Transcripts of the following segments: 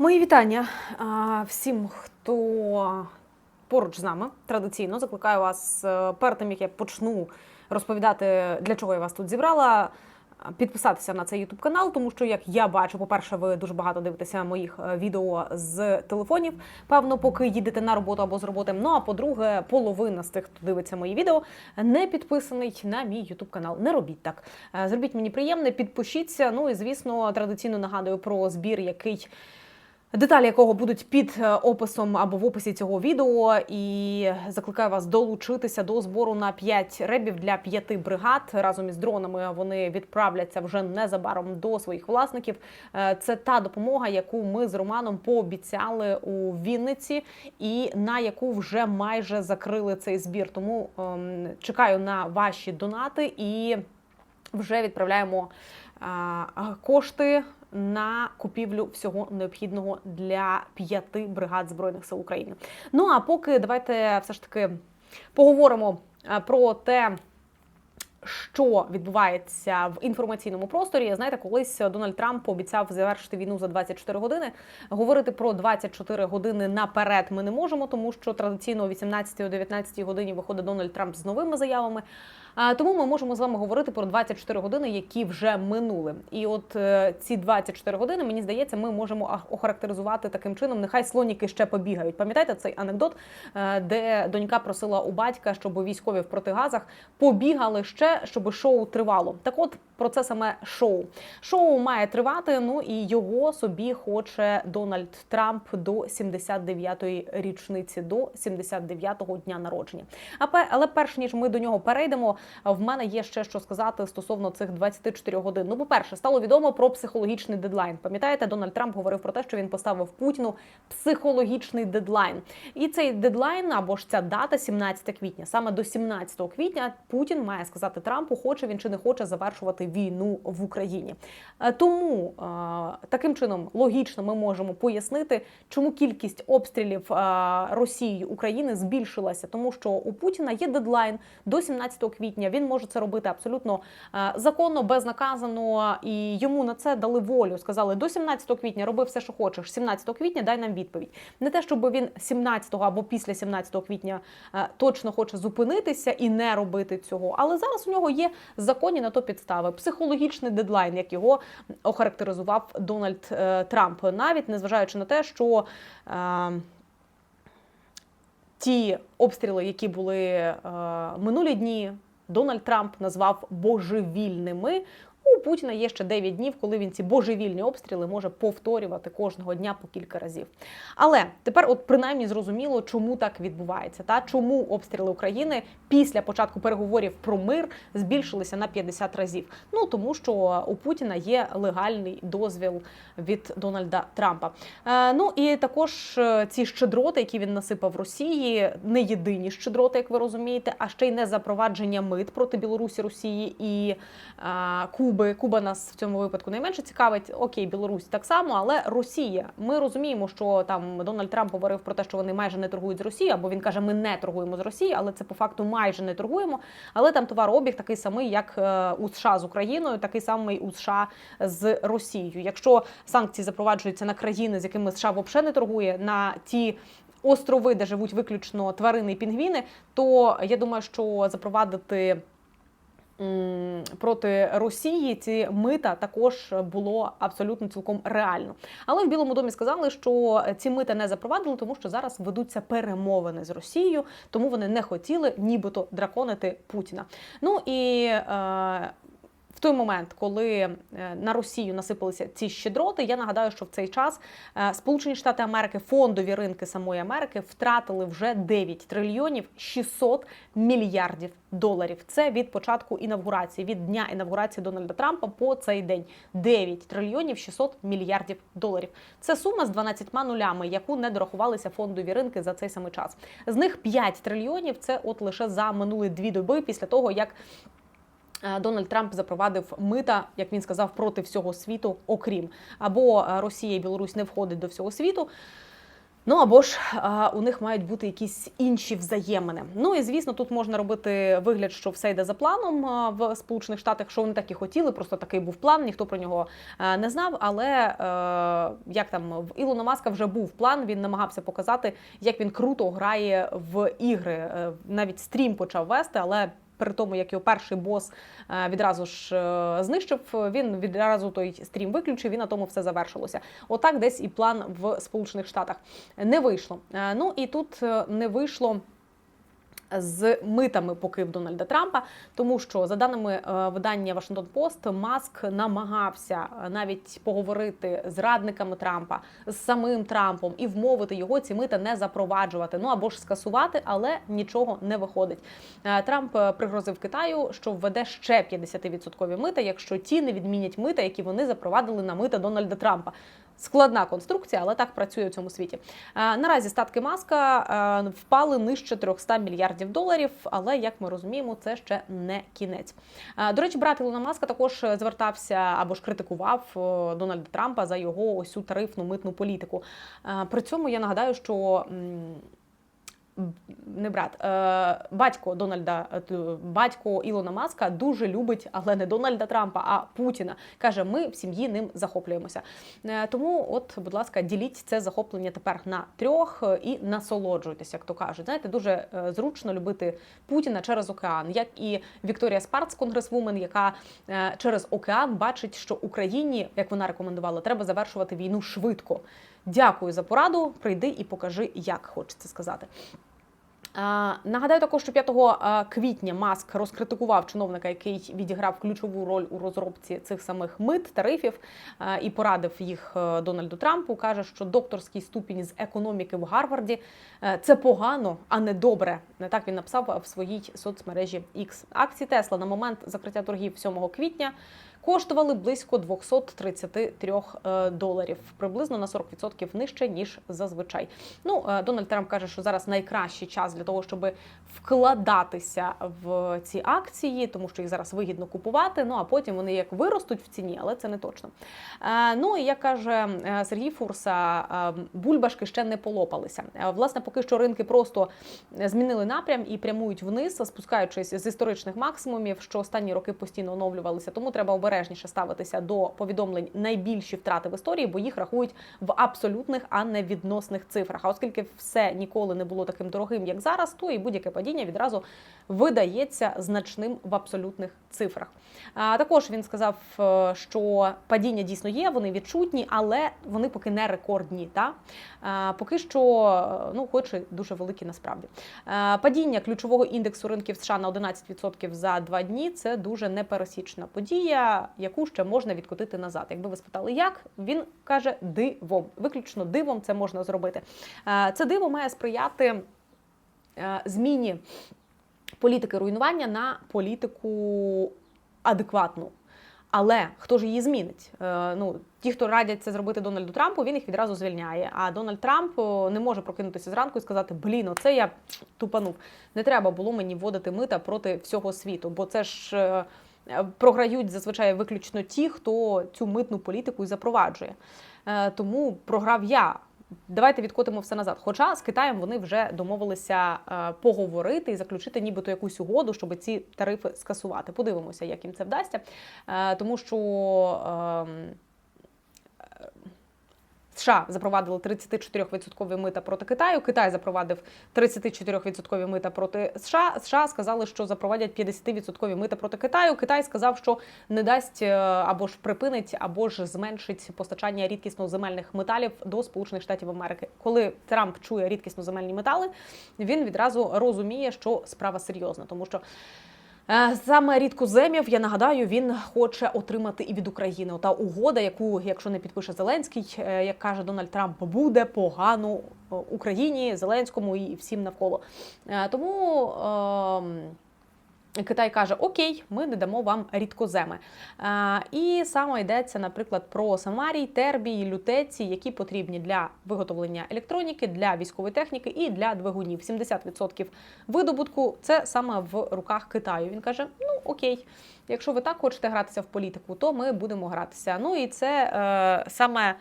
Мої вітання всім, хто поруч з нами традиційно закликаю вас е, перед тим, як я почну розповідати, для чого я вас тут зібрала. Підписатися на цей Ютуб канал, тому що як я бачу, по-перше, ви дуже багато дивитеся моїх е, відео з телефонів, певно, поки їдете на роботу або з роботи. Ну а по-друге, половина з тих, хто дивиться мої відео, не підписаний на мій Ютуб канал. Не робіть так. Е, Зробіть мені приємне, підпишіться. Ну і звісно, традиційно нагадую про збір, який. Деталі якого будуть під е, описом або в описі цього відео, і закликаю вас долучитися до збору на 5 ребів для п'яти бригад разом із дронами. Вони відправляться вже незабаром до своїх власників. Е, Це та допомога, яку ми з Романом пообіцяли у Вінниці, і на яку вже майже закрили цей збір. Тому ем, чекаю на ваші донати і вже відправляємо а, кошти на купівлю всього необхідного для п'яти бригад збройних сил України. Ну а поки давайте все ж таки поговоримо про те. Що відбувається в інформаційному просторі? Знаєте, колись Дональд Трамп пообіцяв завершити війну за 24 години. Говорити про 24 години наперед ми не можемо, тому що традиційно о 18-19 годині виходить Дональд Трамп з новими заявами. Тому ми можемо з вами говорити про 24 години, які вже минули. І от е, ці 24 години, мені здається, ми можемо охарактеризувати таким чином. Нехай слоніки ще побігають. Пам'ятаєте цей анекдот, е, де донька просила у батька, щоб військові в протигазах побігали ще, щоб шоу тривало. Так, от про це саме шоу. Шоу має тривати. Ну і його собі хоче Дональд Трамп до 79-ї річниці, до 79-го дня народження. А але перш ніж ми до нього перейдемо, в мене є ще що сказати стосовно цих 24 годин. Ну, по-перше, стало відомо про психологічний дедлайн. Пам'ятаєте, Дональд Трамп говорив про те, що він поставив Путіну психологічний дедлайн. І цей дедлайн або ж ця дата 17 квітня. Саме до 17 квітня Путін має сказати Трампу, хоче він чи не хоче завершувати війну в Україні. Е, Тому е, таким чином логічно ми можемо пояснити, чому кількість обстрілів е, Росії України збільшилася, тому що у Путіна є дедлайн до 17 квітня. Він може це робити абсолютно е, законно, безнаказано, і йому на це дали волю. Сказали до 17 квітня роби все, що хочеш. 17 квітня дай нам відповідь. Не те, щоб він 17 або після 17 квітня е, точно хоче зупинитися і не робити цього. Але зараз у нього є законні на то підстави. Психологічний дедлайн, як його охарактеризував Дональд е, Трамп, навіть незважаючи на те, що. Ті обстріли, які були е, минулі дні, Дональд Трамп назвав божевільними. У Путіна є ще 9 днів, коли він ці божевільні обстріли може повторювати кожного дня по кілька разів. Але тепер, от принаймні, зрозуміло, чому так відбувається, та чому обстріли України після початку переговорів про мир збільшилися на 50 разів. Ну тому що у Путіна є легальний дозвіл від Дональда Трампа. Е, ну і також е, ці щедроти, які він насипав Росії, не єдині щедроти, як ви розумієте, а ще й не запровадження мит проти Білорусі, Росії і е, Куби. Куба нас в цьому випадку найменше цікавить. Окей, Білорусь так само, але Росія. Ми розуміємо, що там Дональд Трамп говорив про те, що вони майже не торгують з Росією, або він каже, ми не торгуємо з Росією, але це по факту майже не торгуємо. Але там товарообіг такий самий, як е, у США з Україною, такий самий у США з Росією. Якщо санкції запроваджуються на країни, з якими США взагалі не торгує, на ті. Острови, де живуть виключно тварини і пінгвіни, то я думаю, що запровадити проти Росії ці мита також було абсолютно цілком реально. Але в Білому домі сказали, що ці мита не запровадили, тому що зараз ведуться перемовини з Росією, тому вони не хотіли нібито драконити Путіна. Ну і е, той момент, коли е, на Росію насипалися ці щедроти, я нагадаю, що в цей час е, Сполучені Штати Америки, фондові ринки самої Америки втратили вже 9 трильйонів 600 мільярдів доларів. Це від початку інавгурації, від дня інавгурації Дональда Трампа по цей день 9 трильйонів 600 мільярдів доларів. Це сума з 12 нулями, яку не дорахувалися фондові ринки за цей самий час. З них 5 трильйонів це от лише за минулі дві доби після того, як Дональд Трамп запровадив мита, як він сказав, проти всього світу, окрім або е, Росія і Білорусь не входить до всього світу. Ну або ж а, у них мають бути якісь інші взаємини. Ну і звісно, тут можна робити вигляд, що все йде за планом а, в Сполучених Штатах, що вони так і хотіли, просто такий був план, ніхто про нього а, не знав. Але е, як там в Ілона Маска вже був план, він намагався показати, як він круто грає в ігри. Е, навіть стрім почав вести, але при тому, як його перший бос е, відразу ж е, знищив, він відразу той стрім виключив і на тому все завершилося. Отак, десь і план в Сполучених Штатах не вийшло. Е, Ну і тут не вийшло. З митами поки в Дональда Трампа, тому що за даними е, видання Вашингтон Пост, Маск намагався е, навіть поговорити з радниками Трампа з самим Трампом і вмовити його ці мита не запроваджувати. Ну або ж скасувати, але нічого не виходить. Е, Трамп пригрозив Китаю, що введе ще 50% мита, якщо ті не відмінять мита, які вони запровадили на мита Дональда Трампа. Складна конструкція, але так працює у цьому світі. Е, Наразі статки маска е, впали нижче 300 мільярдів доларів. Але як ми розуміємо, це ще не кінець. Е, До речі, брат Ілона Маска також звертався або ж критикував Дональда Трампа за його ось цю тарифну митну політику. При цьому я нагадаю, що. Не брат, е, батько Дональда, е, батько Ілона Маска дуже любить, але не Дональда Трампа, а Путіна. Каже, ми в сім'ї ним захоплюємося. Е, Тому, от, будь ласка, діліть це захоплення тепер на трьох і насолоджуйтесь, як то кажуть. Знаєте, дуже зручно любити Путіна через океан, як і Вікторія Спарц, конгресвумен, яка через океан бачить, що Україні, як вона рекомендувала, треба завершувати війну швидко. Дякую за пораду. Прийди і покажи, як хочеться сказати. Нагадаю також, що 5 квітня Маск розкритикував чиновника, який відіграв ключову роль у розробці цих самих мит, тарифів і порадив їх е, Дональду Трампу. каже, що докторський ступінь з економіки в Гарварді е, це погано, а не добре. Так він написав в своїй соцмережі X. Акції Тесла на момент закриття торгів 7 квітня. Коштували близько 233 е, доларів, приблизно на 40% нижче ніж зазвичай. Ну е, Дональд Трамп каже, що зараз найкращий час для того, щоб вкладатися в ці акції, тому що їх зараз вигідно купувати. Ну а потім вони як виростуть в ціні, але це не точно. Е, Ну і як каже Сергій Фурса, бульбашки ще не полопалися. Власне, поки що ринки просто змінили напрям і прямують вниз, спускаючись з історичних максимумів, що останні роки постійно оновлювалися. Тому треба обережніше ставитися до повідомлень найбільші втрати в історії, бо їх рахують в абсолютних, а не відносних цифрах. А оскільки все ніколи не було таким дорогим, як зараз, то і будь-яке падіння відразу видається значним в абсолютних цифрах. А також він сказав, е, що падіння дійсно є, вони відчутні, але вони поки не рекордні. Та А, поки що, е, ну хоч і дуже великі насправді. Е, Падіння ключового індексу ринків США на 11% за два дні це дуже непересічна подія, яку ще можна відкотити назад. Якби ви спитали, як він каже дивом. Виключно дивом це можна зробити. Е, Це диво має сприяти е, зміні політики руйнування на політику адекватну. Але хто ж її змінить? Е, ну, ті, хто радять це зробити Дональду Трампу, він їх відразу звільняє. А Дональд Трамп не може прокинутися зранку і сказати: Блін, оце я тупанув. Не треба було мені вводити мита проти всього світу, бо це ж. Е, Програють зазвичай виключно ті, хто цю митну політику і запроваджує. Е, Тому програв я. Давайте відкотимо все назад. Хоча з Китаєм вони вже домовилися е, поговорити і заключити нібито якусь угоду, щоб ці тарифи скасувати. Подивимося, як їм це вдасться. Тому що ем, США запровадили 34% мита проти Китаю. Китай запровадив 34% мита проти США. США сказали, що запровадять 50% мита проти Китаю. Китай сказав, що не дасть е, або ж припинить, або ж зменшить постачання рідкісноземельних металів до Сполучених Штатів Америки. Коли Трамп чує рідкісноземельні метали, він відразу розуміє, що справа серйозна, тому що. Е, рідку земів, я нагадаю, він хоче отримати і від України. Та угода, яку, якщо не підпише Зеленський, е, як каже Дональд Трамп, буде погано е, Україні, Зеленському і всім навколо. Тому. Китай каже: Окей, ми не дамо вам рідкоземи. Е, і саме йдеться, наприклад, про самарій, тербій, лютецій, які потрібні для виготовлення електроніки, для військової техніки і для двигунів. 70% видобутку це саме в руках Китаю. Він каже: Ну окей, якщо ви так хочете гратися в політику, то ми будемо гратися. Ну і це е, саме.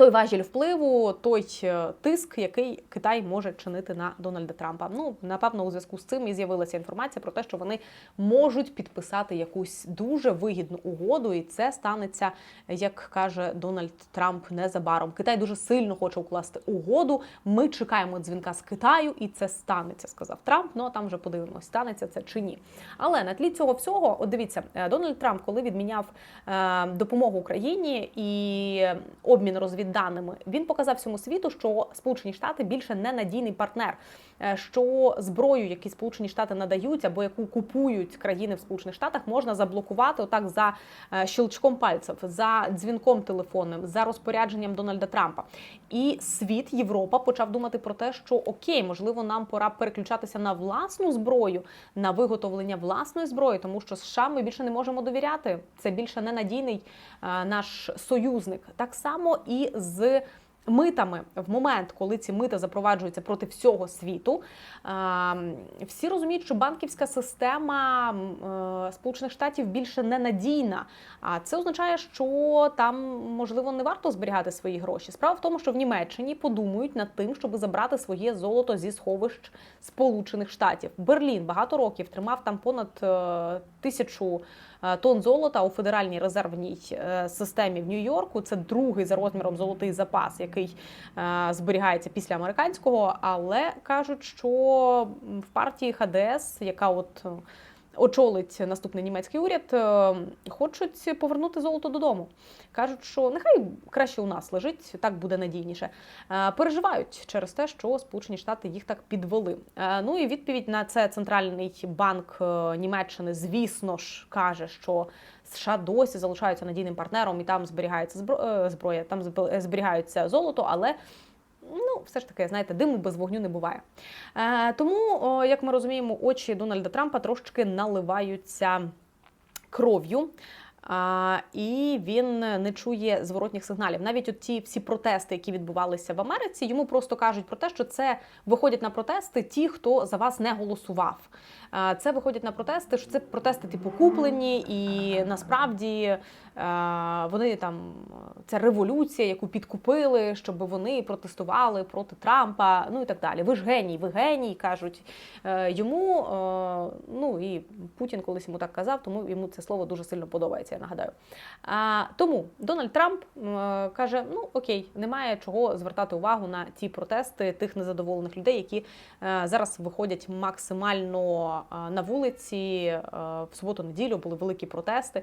Той важіль впливу, той е, тиск, який Китай може чинити на Дональда Трампа. Ну напевно, у зв'язку з цим і з'явилася інформація про те, що вони можуть підписати якусь дуже вигідну угоду, і це станеться, як каже Дональд Трамп, незабаром. Китай дуже сильно хоче укласти угоду. Ми чекаємо дзвінка з Китаю, і це станеться, сказав Трамп. Ну а там вже подивимось, станеться це чи ні. Але на тлі цього всього, от дивіться, е, Дональд Трамп, коли відміняв е, допомогу Україні і обмін розвідданими, він показав всьому світу, що Сполучені Штати більше не надійний партнер. Е, Що зброю, які Сполучені Штати надають, або яку купують країни в Сполучених Штатах, можна заблокувати отак за е, щелчком пальців, за дзвінком телефонним, за розпорядженням Дональда Трампа. І світ, Європа почав думати про те, що окей, можливо, нам пора переключатися на власну зброю, на виготовлення власної зброї, тому що США ми більше не можемо довіряти. Це більше ненадійний е, наш союзник. Так само і з. Митами в момент, коли ці мита запроваджуються проти всього світу, всі розуміють, що банківська система е, Сполучених Штатів більше не надійна. А це означає, що там можливо не варто зберігати свої гроші. Справа в тому, що в Німеччині подумають над тим, щоб забрати своє золото зі сховищ Сполучених Штатів. Берлін багато років тримав там понад е, тисячу тонн золота у федеральній резервній е, системі в Нью-Йорку. Це другий за розміром золотий запас, який е, зберігається після американського. Але кажуть, що в партії ХДС, яка от. Очолить наступний німецький уряд, е, хочуть повернути золото додому. Кажуть, що нехай краще у нас лежить, так буде надійніше. Е, Переживають через те, що Сполучені Штати їх так підвели. Е, Ну і відповідь на це центральний банк Німеччини, звісно ж, каже, що США досі залишаються надійним партнером, і там зберігається збро- зброя, там зб- зберігаються золото, але. Ну, все ж таки, знаєте, диму без вогню не буває. Е, тому, о, як ми розуміємо, очі Дональда Трампа трошки наливаються кров'ю. І він не чує зворотніх сигналів. Навіть от ті всі протести, які відбувалися в Америці, йому просто кажуть про те, що це виходять на протести ті, хто за вас не голосував. Це виходять на протести, що це протести типу куплені, і насправді е, вони там це революція, яку підкупили, щоб вони протестували проти Трампа. Ну і так далі. Ви ж геній, ви геній кажуть Е, йому. е, Ну і Путін колись йому так казав, тому йому це слово дуже сильно подобається. Я нагадаю. А, Тому Дональд Трамп а, каже: ну окей, немає чого звертати увагу на ті протести тих незадоволених людей, які а, зараз виходять максимально а, на вулиці. а, В суботу-неділю були великі протести.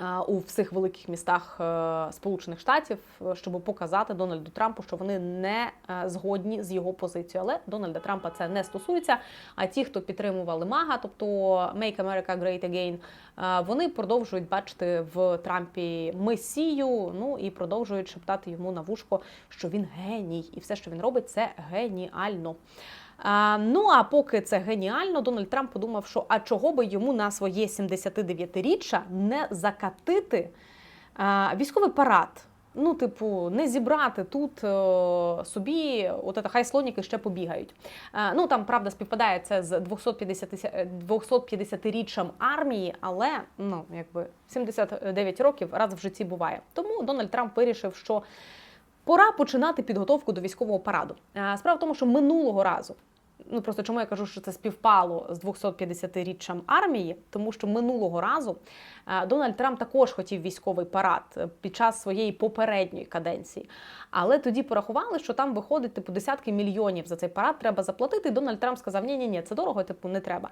Е, У всіх великих містах е, Сполучених Штатів, щоб показати Дональду Трампу, що вони не е, згодні з його позицією. Але Дональда Трампа це не стосується. А ті, хто підтримували МАГА, тобто Make America Great Again, вони продовжують бачити в Трампі месію. Ну і продовжують шептати йому на вушко, що він геній, і все, що він робить, це геніально. Ну а поки це геніально, Дональд Трамп подумав, що а чого би йому на своє 79-річчя не закатити військовий парад. Ну, типу, не зібрати тут е, собі, от це, хай слоніки ще побігають. Е, ну там правда співпадає це з 250 250-річчям армії, але ну якби 79 років раз в житті буває. Тому Дональд Трамп вирішив, що пора починати підготовку до військового параду. Е, Справа в тому, що минулого разу. Ну просто чому я кажу, що це співпало з 250-річчям армії, тому що минулого разу е, Дональд Трамп також хотів військовий парад е, під час своєї попередньої каденції. Але тоді порахували, що там виходить типу десятки мільйонів за цей парад треба заплатити. І Дональд Трамп сказав: ні, ні, ні, це дорого, типу, не треба.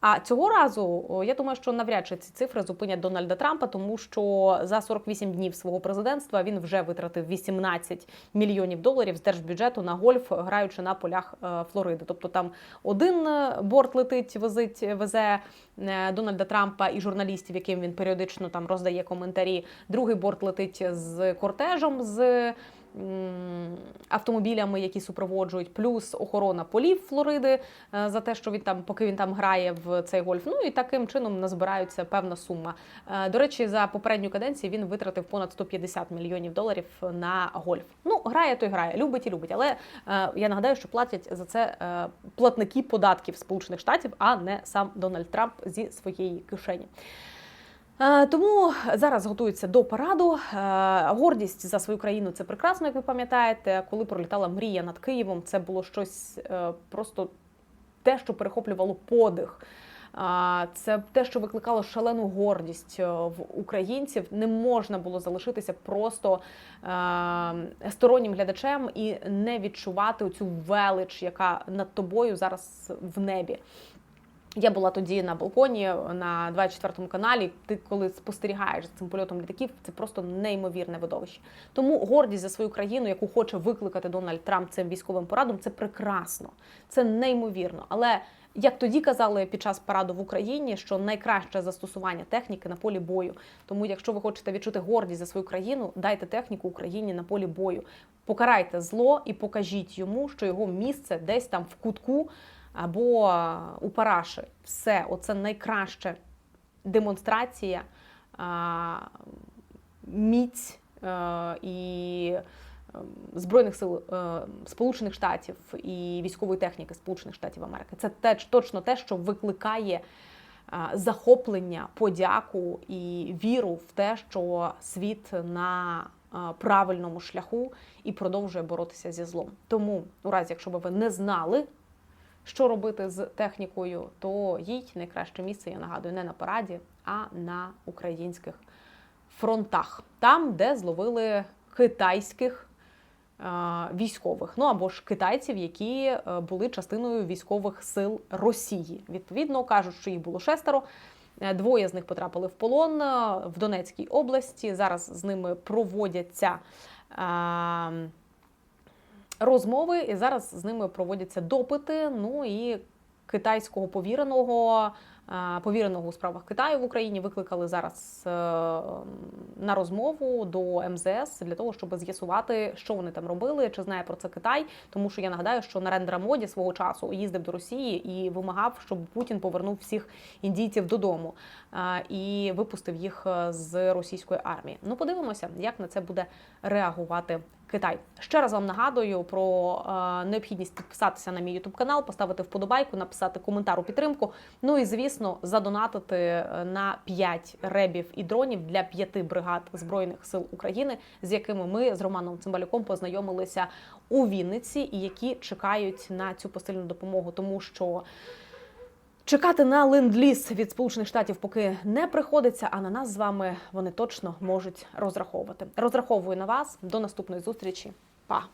А цього разу я думаю, що навряд чи ці цифри зупинять Дональда Трампа, тому що за 48 днів свого президентства він вже витратив 18 мільйонів доларів з держбюджету на гольф, граючи на полях е, Флориди. Тобто там один е, борт летить, везить, везе е, Дональда Трампа і журналістів, яким він періодично там роздає коментарі. Другий борт летить з кортежем з автомобілями, які супроводжують, плюс охорона полів Флориди е, за те, що він там, поки він там грає в цей гольф. Ну і таким чином назбирається певна сума. Е, До речі, за попередню каденцію він витратив понад 150 мільйонів доларів на гольф. Ну, грає, то й грає, любить і любить. Але е, я нагадаю, що платять за це платники податків Сполучених Штатів, а не сам Дональд Трамп зі своєї кишені. Е, Тому зараз готуються до параду. Е, Гордість за свою країну це прекрасно, як ви пам'ятаєте. Коли пролітала мрія над Києвом, це було щось е, просто те, що перехоплювало подих. Це те, що викликало шалену гордість в українців. Не можна було залишитися просто стороннім глядачем і не відчувати цю велич, яка над тобою зараз в небі. Я була тоді на балконі на 24-му каналі. Ти коли спостерігаєш за цим польотом літаків, це просто неймовірне видовище. Тому гордість за свою країну, яку хоче викликати Дональд Трамп цим військовим порадом, це прекрасно, це неймовірно. Але як тоді казали під час параду в Україні, що найкраще застосування техніки на полі бою. Тому, якщо ви хочете відчути гордість за свою країну, дайте техніку Україні на полі бою. Покарайте зло і покажіть йому, що його місце десь там в кутку або у параші. Все, оце найкраща демонстрація, міць е, і е, Збройних сил е, Сполучених Штатів і військової техніки Сполучених Штатів Америки. Це те, точно те, що викликає е, захоплення, подяку і віру в те, що світ на е, правильному шляху і продовжує боротися зі злом. Тому, у разі, якщо би ви не знали, що робити з технікою, то їй найкраще місце, я нагадую, не на параді, а на українських фронтах, там, де зловили китайських е, військових, ну або ж китайців, які е, були частиною військових сил Росії. Відповідно, кажуть, що їх було шестеро. Е, Двоє з них потрапили в полон в Донецькій області. Зараз з ними проводяться. Розмови, і зараз з ними проводяться допити. Ну і китайського повіреного. е, Повіреного у справах Китаю в Україні викликали зараз е, на розмову до МЗС для того, щоб з'ясувати, що вони там робили, чи знає про це Китай. Тому що я нагадаю, що Нарендра Моді свого часу їздив до Росії і вимагав, щоб Путін повернув всіх індійців додому е, і випустив їх з російської армії. Ну, подивимося, як на це буде реагувати Китай. Ще раз вам нагадую про е, необхідність підписатися на мій ютуб канал, поставити вподобайку, написати коментар у підтримку. Ну і звісно, задонатити е, на 5 ребів і дронів для п'яти бригад збройних сил України, з якими ми з Романом Цимбалюком познайомилися у Вінниці, і які чекають на цю посильну допомогу, тому що. Чекати на ленд-ліз від Сполучених Штатів поки не приходиться, а на нас з вами вони точно можуть розраховувати. Розраховую на вас. До наступної зустрічі. Па!